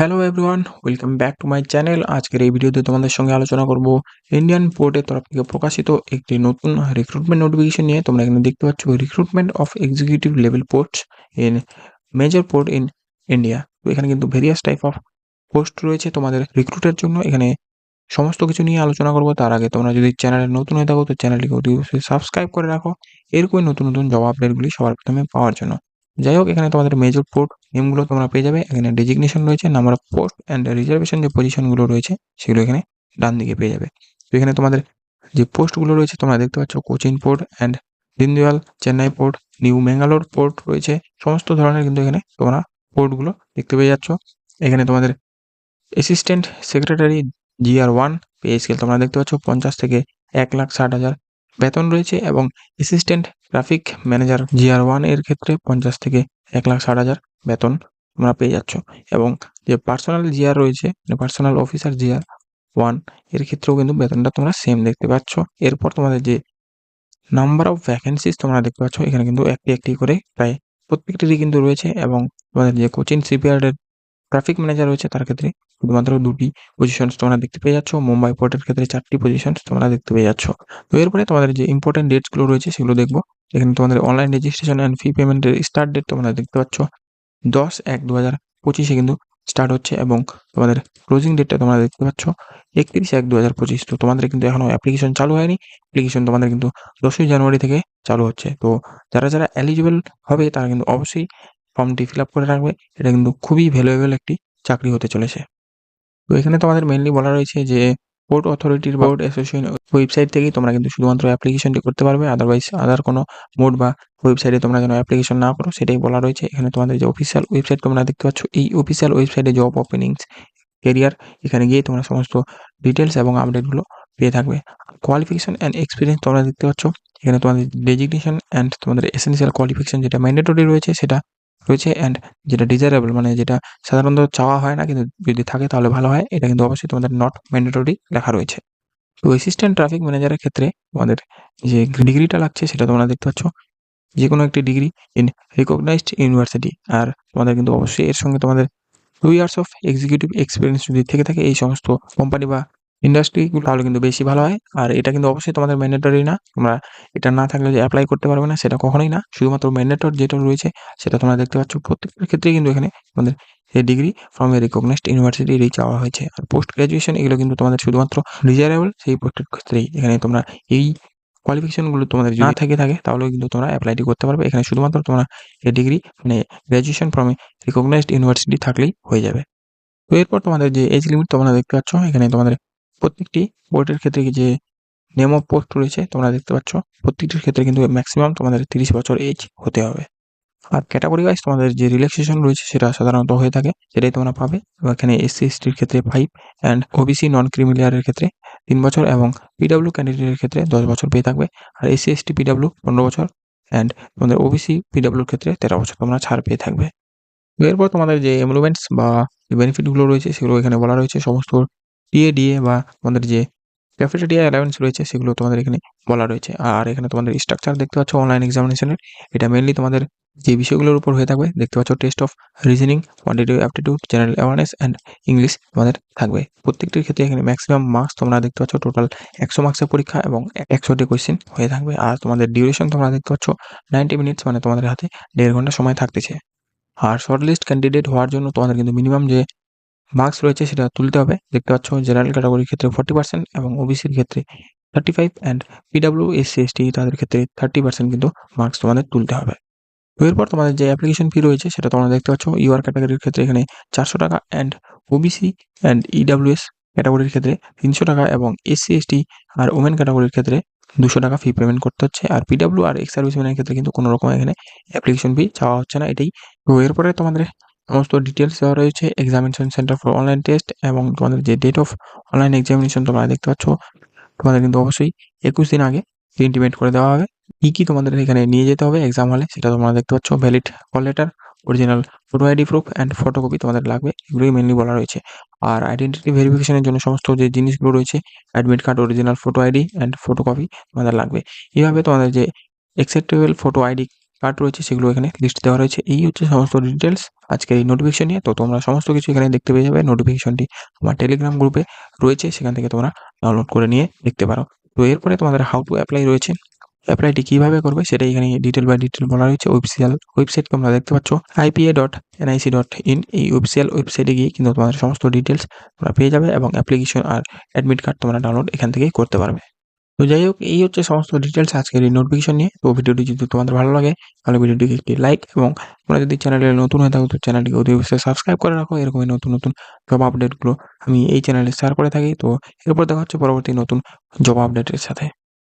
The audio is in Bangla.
Hello everyone welcome back to my channel আজকের এই ভিডিওতে তোমাদের সঙ্গে আলোচনা করব ইন্ডিয়ান পোর্টের তরফ থেকে প্রকাশিত একটি নতুন রিক্রুটমেন্ট নোটিফিকেশন নিয়ে। তোমরা এখানে দেখতে পাচ্ছ recruitment of executive level post in major port in India তো এখানে কিন্তু ভেরিয়াস টাইপ অফ পোস্ট রয়েছে তোমাদের রিক্রুটের জন্য। এখানে সমস্ত কিছু নিয়ে আলোচনা করব। তার আগে তোমরা যদি চ্যানেলে নতুন হয়ে থাকো, তো চ্যানেলটিকে অতি সাবস্ক্রাইব করে রাখো। এরকমই নতুন নতুন জব আপডেটগুলি সবার প্রথমে পাওয়ার জন্য। যাই হোক এখানে তোমাদের মেজর পোর্ট নেমগুলো তোমরা পেয়ে যাবে। এখানে ডেজিগনেশন রয়েছে number of post and reservation যে পজিশনগুলো রয়েছে, সেগুলো এখানে ডান দিকে পেয়ে যাবে। তো এখানে তোমাদের যে পোস্টগুলো রয়েছে, তোমরা দেখতে পাচ্ছ Cochin port and Deendayal, Chennai port new Mangalore port রয়েছে, সমস্ত ধরনের কিন্তু এখানে তোমরা পোর্টগুলো দেখতে পেয়ে যাচ্ছ। এখানে তোমাদের assistant secretary GR one pay scale তোমরা দেখতে পাচ্ছ, পঞ্চাশ থেকে এক লাখ ষাট হাজার বেতন রয়েছে এবং অ্যাসিস্ট্যান্ট ট্রাফিক ম্যানেজার জিআর ওয়ানের ক্ষেত্রে পঞ্চাশ থেকে এক লাখ ষাট হাজার বেতন তোমরা পেয়ে যাচ্ছ। এবং যে পার্সোনাল জিআর রয়েছে পার্সোনাল অফিসার জিআর ওয়ানের ক্ষেত্রেও কিন্তু বেতনটা তোমরা সেম দেখতে পাচ্ছ। এরপর তোমাদের যে নাম্বার অফ ভ্যাকেন্সিস তোমরা দেখতে পাচ্ছ, এখানে কিন্তু একটি একটি করে প্রায় প্রত্যেকটিরই কিন্তু রয়েছে। এবং তোমাদের যে কোচিং সিপিয়ার্ডের ট্রাফিক ম্যানেজার রয়েছে, তার ক্ষেত্রে শুধুমাত্র দুটি পজিশনস তোমরা দেখতে পেয়ে যাচ্ছ। মুম্বাই পোর্টের ক্ষেত্রে চারটি পজিশনস তোমরা দেখতে পেয়ে যাচ্ছ। তো এরপরে তোমাদের যে ইম্পর্টেন্ট ডেটসগুলো রয়েছে সেগুলো দেখব। এখানে তোমাদের অনলাইন রেজিস্ট্রেশন অ্যান্ড ফি পেমেন্টের স্টার্ট ডেট তোমরা দেখতে পাচ্ছ। দশ এক দু হাজার পঁচিশে কিন্তু স্টার্ট হচ্ছে এবং তোমাদের ক্লোজিং ডেটটা তোমরা দেখতে পাচ্ছ একত্রিশ এক দু হাজার পঁচিশ। তো তোমাদের কিন্তু এখনও অ্যাপ্লিকেশন চালু হয়নি। অ্যাপ্লিকেশন তোমাদের কিন্তু দশই জানুয়ারি থেকে চালু হচ্ছে। তো যারা যারা এলিজিবল হবে তারা কিন্তু অবশ্যই ফর্মটি ফিল আপ করে রাখবে। এটা কিন্তু খুবই ভ্যালুয়েবল একটি চাকরি হতে চলেছে। তো এখানে তোমাদের মেনলি বলা রয়েছে যে পোর্ট অথরিটির বোর্ড অ্যাসোসিয়েশন ওয়েবসাইট থেকেই তোমরা কিন্তু শুধুমাত্র অ্যাপ্লিকেশনটি করতে পারবে। আদারওয়াইজ আদার কোনো মোড বা ওয়েবসাইটে তোমরা যেন অ্যাপ্লিকেশন না করো, সেটাই বলা রয়েছে। এখানে তোমাদের যে অফিসিয়াল ওয়েবসাইট তোমরা দেখতে পাচ্ছ, এই অফিসিয়াল ওয়েবসাইটে জব ওপেনিংস কেরিয়ার এখানে গিয়ে তোমরা সমস্ত ডিটেলস এবং আপডেটগুলো পেয়ে থাকবে। কোয়ালিফিকেশন অ্যান্ড এক্সপিরিয়েন্স তোমরা দেখতে পাচ্ছ। এখানে তোমাদের ডেজিগনেশন অ্যান্ড তোমাদের এসেন্সিয়াল কোয়ালিফিকেশন যেটা ম্যান্ডেটরি রয়েছে, সেটা রয়েছে অ্যান্ড যেটা ডিজায়ারেবল মানে যেটা সাধারণত চাওয়া হয় না, কিন্তু যদি থাকে তাহলে ভালো হয়। এটা কিন্তু অবশ্যই তোমাদের নট ম্যান্ডেটরি লেখা রয়েছে। তো অ্যাসিস্ট্যান্ট ট্রাফিক ম্যানেজারের ক্ষেত্রে তোমাদের যে ডিগ্রিটা লাগছে, সেটা তোমরা দেখতে পাচ্ছ। যে কোনো একটি ডিগ্রি ইন রিকগনাইজড ইউনিভার্সিটি আর তোমাদের কিন্তু অবশ্যই এর সঙ্গে তোমাদের two years of executive experience যদি থেকে থাকে, এই সমস্ত কোম্পানি বা ইন্ডাস্ট্রিগুলো তাহলে কিন্তু বেশি ভালো হয়। আর এটা কিন্তু অবশ্যই তোমাদের ম্যান্ডেটরি না। তোমরা এটা না থাকলে যে অ্যাপ্লাই করতে পারবে না, সেটা কখনোই না। শুধুমাত্র ম্যান্ডেটর যেটা রয়েছে, সেটা তোমরা দেখতে পাচ্ছ। প্রত্যেকটার ক্ষেত্রেই কিন্তু এখানে তোমাদের এই degree from a recognised university এই চাওয়া হয়েছে। আর পোস্ট গ্রাজুয়েশন এগুলো কিন্তু তোমাদের শুধুমাত্র ডিজায়ারেবল সেই পোস্টের ক্ষেত্রেই এখানে তোমরা এই কোয়ালিফিকেশনগুলো তোমাদের যদি থেকে, থাকে, তাহলেও কিন্তু তোমরা অ্যাপ্লাইটি করতে পারবে। এখানে শুধুমাত্র তোমরা এই ডিগ্রি মানে graduation from a recognised university থাকলেই হয়ে যাবে। তো এরপর তোমাদের যে এজ লিমিট তোমরা দেখতে পাচ্ছ, এখানে তোমাদের প্রত্যেকটি বোর্ডের ক্ষেত্রে যে নেম অফ পোস্ট রয়েছে, তোমরা দেখতে পাচ্ছ, প্রত্যেকটির ক্ষেত্রে কিন্তু ম্যাক্সিমাম তোমাদের তিরিশ বছর এজ হতে হবে। আর ক্যাটাগরি ওয়াইজ তোমাদের যে রিল্যাক্সেশন রয়েছে সেটা সাধারণত হয়ে থাকে, সেটাই তোমরা পাবে। এবং এখানে এসসি এসটির ক্ষেত্রে ফাইভ অ্যান্ড ওবিসি নন ক্রিমিলিয়ারের ক্ষেত্রে তিন বছর এবং পিডাব্লিউ ক্যান্ডিডেটের ক্ষেত্রে দশ বছর পেয়ে থাকবে। আর এসসি এসটি পিডাব্লিউ পনেরো বছর অ্যান্ড তোমাদের ওবিসি পিডাব্লিউর ক্ষেত্রে তেরো বছর তোমরা ছাড় পেয়ে থাকবে। এরপর তোমাদের যে এমলুমেন্টস বা বেনিফিটগুলো রয়েছে, সেগুলো এখানে বলা রয়েছে। সমস্ত টিএ ডিএ বা তোমাদের যে ক্যাফেটেরিয়া অ্যালাউন্স রয়েছে সেগুলো তোমাদের এখানে বলা রয়েছে। আর এখানে তোমাদের স্ট্রাকচার দেখতে পাচ্ছ অনলাইন এক্সামিনেশনের এটা মেনলি তোমাদের যে বিষয়গুলোর উপর হয়ে থাকবে, দেখতে পাচ্ছ test of reasoning quantitative aptitude general awareness and English তোমাদের থাকবে। প্রত্যেকটির ক্ষেত্রে এখানে ম্যাক্সিমাম মার্কস তোমরা দেখতে পাচ্ছ টোটাল একশো মার্কসের পরীক্ষা এবং একশোটি কোয়েশ্চেন হয়ে থাকবে। আর তোমাদের ডিউরেশন তোমরা দেখতে পাচ্ছ নাইনটি মিনিটস মানে তোমাদের হাতে দেড় ঘণ্টা সময় থাকতেছে। আর শর্ট লিস্ট ক্যান্ডিডেট হওয়ার জন্য তোমাদের কিন্তু মিনিমাম যে মার্কস রয়েছে সেটা তুলতে হবে। দেখতে পাচ্ছ জেনারেল ক্যাটাগরির ক্ষেত্রে ফর্টি পার্সেন্ট এবং ওবিসির ক্ষেত্রে thirty five and PW SC ST তাদের ক্ষেত্রে থার্টি পার্সেন্ট কিন্তু মার্কস তোমাদের তুলতে হবে। এরপর তোমাদের যে অ্যাপ্লিকেশন ফি রয়েছে সেটা তোমরা দেখতে পাচ্ছ ইউআর ক্যাটাগরির ক্ষেত্রে এখানে চারশো টাকা অ্যান্ড ওবিসি অ্যান্ড ইডাব্লিউএস ক্যাটাগরির ক্ষেত্রে তিনশো টাকা এবং এসসি এসটি আর ওমেন ক্যাটাগরির ক্ষেত্রে দুশো টাকা ফি পেমেন্ট করতে হচ্ছে। আর পিডাব্লিউ আর এক্স সার্ভিসম্যানের ক্ষেত্রে কিন্তু কোনো রকম এখানে অ্যাপ্লিকেশন ফি চাওয়া হচ্ছে না, এটাই। তো এরপরে তোমাদের সমস্ত ডিটেলস দেওয়া রয়েছে examination centre for online test এবং তোমাদের যে ডেট অফ অনলাইন এক্সামিনেশন তোমরা দেখতে পাচ্ছ, তোমাদের কিন্তু অবশ্যই একুশ দিন আগে ইন্টিমেট করে দেওয়া হবে। কী কী তোমাদের এখানে নিয়ে যেতে হবে এক্সাম হলে, সেটা তোমরা দেখতে পাচ্ছ। Valid call letter original photo ID proof and photocopy তোমাদের লাগবে, এগুলোই মেনলি বলা রয়েছে। আর আইডেন্টিটি ভেরিফিকেশনের জন্য সমস্ত যে জিনিসগুলো রয়েছে admit card original photo ID and photocopy তোমাদের লাগবে। এইভাবে তোমাদের যে অ্যাকসেপ্টেবল ফটো আইডি পার্ট রয়েছে, সেগুলো এখানে লিস্ট দেওয়া রয়েছে। এই হচ্ছে সমস্ত ডিটেলস আজকের এই নোটিফিকেশন নিয়ে। তো তোমরা সমস্ত কিছু এখানে দেখতে পেয়ে যাবে। নোটিফিকেশনটি তোমার টেলিগ্রাম গ্রুপে রয়েছে, সেখান থেকে তোমরা ডাউনলোড করে নিয়ে দেখতে পারো। তো এরপরে তোমাদের হাউ টু অ্যাপ্লাই রয়েছে। অ্যাপ্লাইটি কীভাবে করবে সেটা এখানে ডিটেল বাই ডিটেল বলা রয়েছে। ওয়েবসিয়াল ওয়েবসাইট তোমরা দেখতে পাচ্ছ। IPA dot NIC dot in এই ওয়েবসিয়াল ওয়েবসাইটে গিয়ে কিন্তু তোমাদের সমস্ত ডিটেলস তোমরা পেয়ে যাবে এবং অ্যাপ্লিকেশন আর অ্যাডমিট কার্ড তোমরা ডাউনলোড এখান থেকেই করতে পারবে। তো যাই হোক, এই হচ্ছে সমস্ত ডিটেলস আজকের এই নোটিফিকেশন নিয়ে। তো ভিডিওটি যদি তোমাদের ভালো লাগে, তাহলে ভিডিওটিকে একটি লাইক এবং তোমরা যদি চ্যানেলে নতুন হয়ে থাকো, তো চ্যানেলটিকে অতি অবশ্যই সাবস্ক্রাইব করে রাখো। এরকমই নতুন নতুন জব আপডেটগুলো আমি এই চ্যানেলে শেয়ার করে থাকি। তো এরপর দেখা হচ্ছে পরবর্তী নতুন জব আপডেটের সাথে।